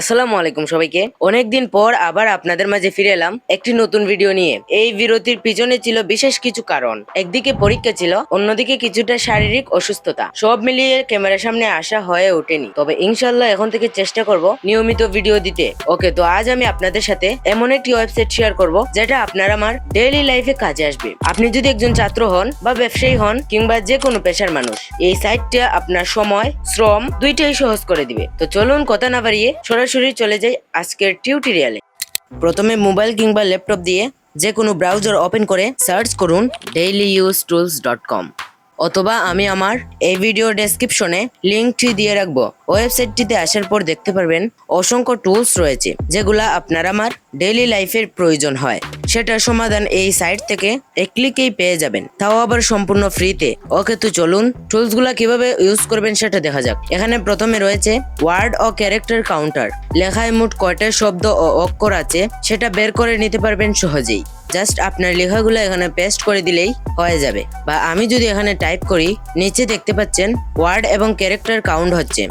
আসসালামু আলাইকুম সবাইকে। অনেকদিন পর আবার আপনাদের মাঝে ফিরে এলাম একটি নতুন ভিডিও নিয়ে। এই বিরতির পিছনে ছিল বিশেষ কিছু কারণ। একদিকে পরীক্ষা ছিল, অন্যদিকে কিছুটা শারীরিক অসুস্থতা। সব মিলিয়ে ক্যামেরার সামনে আসা হয়ে ওঠেনি। তবে ইনশাল্লাহ এখন থেকে চেষ্টা করব নিয়মিত ভিডিও দিতে। ওকে, তো আজ আমি আপনাদের সাথে এমন একটি ওয়েবসাইট শেয়ার করব, যেটা আপনার আমার ডেইলি লাইফে কাজে আসবে। আপনি যদি একজন ছাত্র হন বা ব্যবসায়ী হন কিংবা যে কোনো পেশার মানুষ, এই সাইটটা আপনার সময়, শ্রম দুইটাই সহজ করে দিবে। তো চলুন কথা না বাড়িয়ে সরাসরি চলে যাই আজকের টিউটোরিয়ালে। প্রথমে মোবাইল কিংবা ল্যাপটপ দিয়ে যে কোনো ব্রাউজার ওপেন করে সার্চ করুন daily use tools dot com অথবা আমি আমার এই ভিডিও ডেসক্রিপশনে লিঙ্কটি দিয়ে রাখব। ওয়েবসাইটটিতে আসার পর দেখতে পারবেন অসংখ্য টুলস রয়েছে, যেগুলা আপনার আমার ডেইলি লাইফের প্রয়োজন হয়। সেটার সমাধান এই সাইট থেকে এক ক্লিকেই পেয়ে যাবেন। তাও আবার সম্পূর্ণ ফ্রিতে ওকে তো চলুন টুলসগুলা কীভাবে ইউজ করবেন সেটা দেখা যাক। এখানে প্রথমে রয়েছে ওয়ার্ড ও ক্যারেক্টার কাউন্টার লেখায় মোট কয়টা শব্দ ও অক্ষর আছে, সেটা বের করে নিতে পারবেন সহজেই। জাস্ট আপনার লেখাগুলো এখানে পেস্ট করে দিলেই হয়ে যাবে। বা আমি যদি এখানে টাইপ করি, নিচে দেখতে পাচ্ছেন ওয়ার্ড এবং ক্যারেক্টার কাউন্ট হচ্ছে।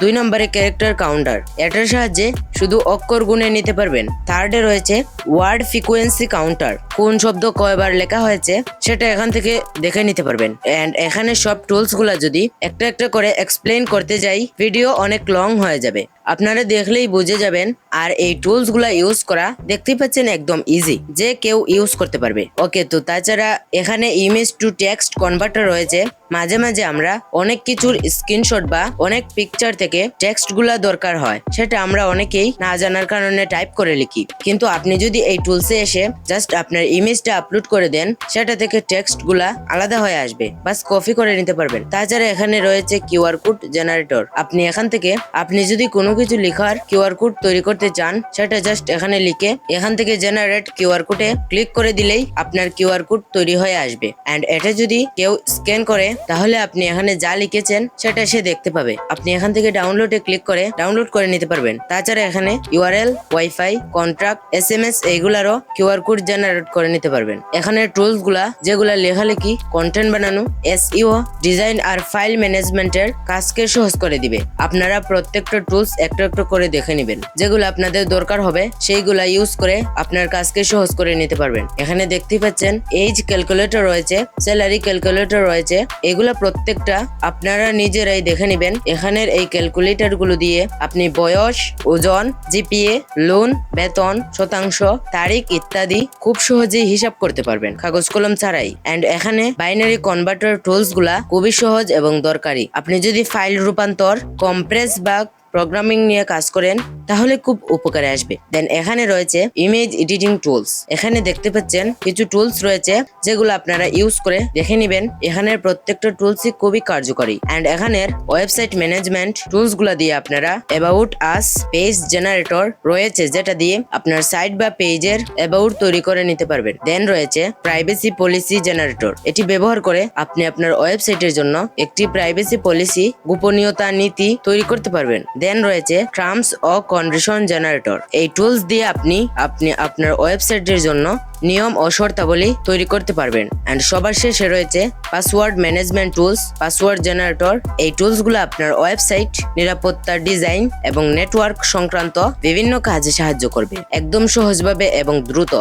দুই নম্বরে ক্যারেক্টার কাউন্টার। এটার সাহায্যে শুধু অক্ষর গুনে নিতে পারবেন। থার্ডে রয়েছে ওয়ার্ড ফ্রিকোয়েন্সি কাউন্টার। কোন শব্দ কয়বার লেখা হয়েছে, সেটা এখান থেকে দেখে নিতে পারবেন। এন্ড এখানে সব টুলসগুলা যদি একটা একটা করে এক্সপ্লেন করতে যাই ভিডিও অনেক লং হয়ে যাবে। আপনারা দেখলেই বুঝে যাবেন, আর এই টুলসগুলা ইউজ করা দেখতেই পাচ্ছেন একদম ইজি যে কেউ ইউজ করতে পারবে। ওকে তো তাছাড়া এখানে ইমেজ টু টেক্সট কনভার্টার রয়েছে। মাঝে মাঝে আমরা অনেক কিছুর স্ক্রিনশট বা অনেক পিকচার থেকে টেক্সটগুলা দরকার হয়, সেটা আমরা অনেকেই না জানার কারণে টাইপ করে লিখি। কিন্তু আপনি যদি এই টুলসে এসে জাস্ট আপনার ইমেজটা আপলোড করে দেন, সেটা থেকে টেক্সটগুলা আলাদা হয়ে আসবে। বাস কপি করে নিতে পারবেন। তাছাড়া এখানে রয়েছে কিউআর কোড জেনারেটর আপনি এখান থেকে, আপনি যদি কোনো কিছু লেখার কিউআর কোড তৈরি করতে চান, সেটা জাস্ট এখানে লিখে, এখান থেকে জেনারেট কিউআর কোডে ক্লিক করে দিলেই আপনার কিউআর কোড তৈরি হয়ে আসবে। এন্ড এটা যদি কেউ স্ক্যান করে, তাহলে আপনি এখানে যা লিখেছেন, সেটা সে দেখতে পাবে। আপনি এখান থেকে ডাউনলোডে ক্লিক করে ডাউনলোড করে নিতে পারবেন। তাছাড়া এখানে URL wifi contract S M S এইগুলারও QR code generate করে নিতে পারবেন। এখানে টুলসগুলা, যেগুলা লেখালেখি কন্টেন্ট বানানো এসইও ডিজাইন আর ফাইল ম্যানেজমেন্টের কাজকে সহজ করে দিবে। আপনারা প্রত্যেকটা টুলস একটা একটা করে দেখে নেবেন। যেগুলো আপনাদের দরকার হবে, সেইগুলা ইউজ করে আপনার কাজকে সহজ করে নিতে পারবেন। এখানে দেখতেই পাচ্ছেন এইজ ক্যালকুলেটর রয়েছে স্যালারি ক্যালকুলেটর রয়েছে। এগুলা প্রত্যেকটা আপনারা নিজেরাই দেখে নেবেন। এখানের এই ক্যালকুলেটরগুলো দিয়ে আপনি বয়স, ওজন জিপিএ লোন বেতন, শতাংশ, তারিখ ইত্যাদি খুব সহজেই হিসাব করতে পারবেন। কাগজ কলম ছাড়াই। এন্ড এখানে বাইনারি কনভার্টার টুলসগুলা খুবই সহজ এবং দরকারি। আপনি যদি ফাইল রূপান্তর কম্প্রেস বা প্রোগ্রামিং নিয়ে কাজ করেন, তাহলে খুব উপকারে আসবে। দেন এখানে রয়েছে ইমেজ এডিটিং টুলস এখানে দেখতে পাচ্ছেন কিছু টুলস রয়েছে, যেগুলো আপনারা ইউজ করে দেখে নেবেন। এখানের প্রত্যেকটা টুলসই খুবই কার্যকরী। এন্ড এখানের ওয়েবসাইট ম্যানেজমেন্ট টুলসগুলা দিয়ে আপনারা অ্যাবাউট আস পেজ জেনারেটর রয়েছে, যেটা দিয়ে আপনার সাইট বা পেজের অ্যাবাউট তৈরি করে নিতে পারবেন। দেন রয়েছে প্রাইভেসি পলিসি জেনারেটর এটি ব্যবহার করে আপনি আপনার ওয়েবসাইটের জন্য একটি প্রাইভেসি পলিসি গোপনীয়তা নীতি তৈরি করতে পারবেন। দেন রয়েছে টার্মস ও কন্ডিশন জেনারেটর এই টুলস দিয়ে আপনি আপনি আপনার ওয়েবসাইটের জন্য নিয়ম ও শর্তাবলী তৈরি করতে পারবেন। এন্ড সবার শেষে রয়েছে password management tools password generator এই টুলসগুলো আপনার ওয়েবসাইট, নিরাপত্তা ডিজাইন এবং নেটওয়ার্ক সংক্রান্ত বিভিন্ন কাজে সাহায্য করবে। একদম সহজভাবে এবং দ্রুত।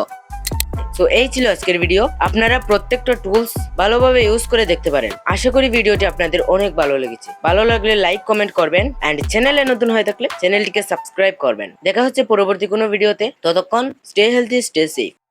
তো এই ছিল আজকের ভিডিও আপনারা প্রত্যেকটা টুলস ভালোভাবে ইউজ করে দেখতে পারেন। আশা করি ভিডিওটি আপনাদের অনেক ভালো লেগেছে। ভালো লাগলে লাইক কমেন্ট করবেন এন্ড চ্যানেলে নতুন হয়ে থাকলে চ্যানেলটিকে সাবস্ক্রাইব করবেন। দেখা হচ্ছে পরবর্তী কোনো ভিডিওতে ততক্ষণ স্টে হেলথি স্টে সেফ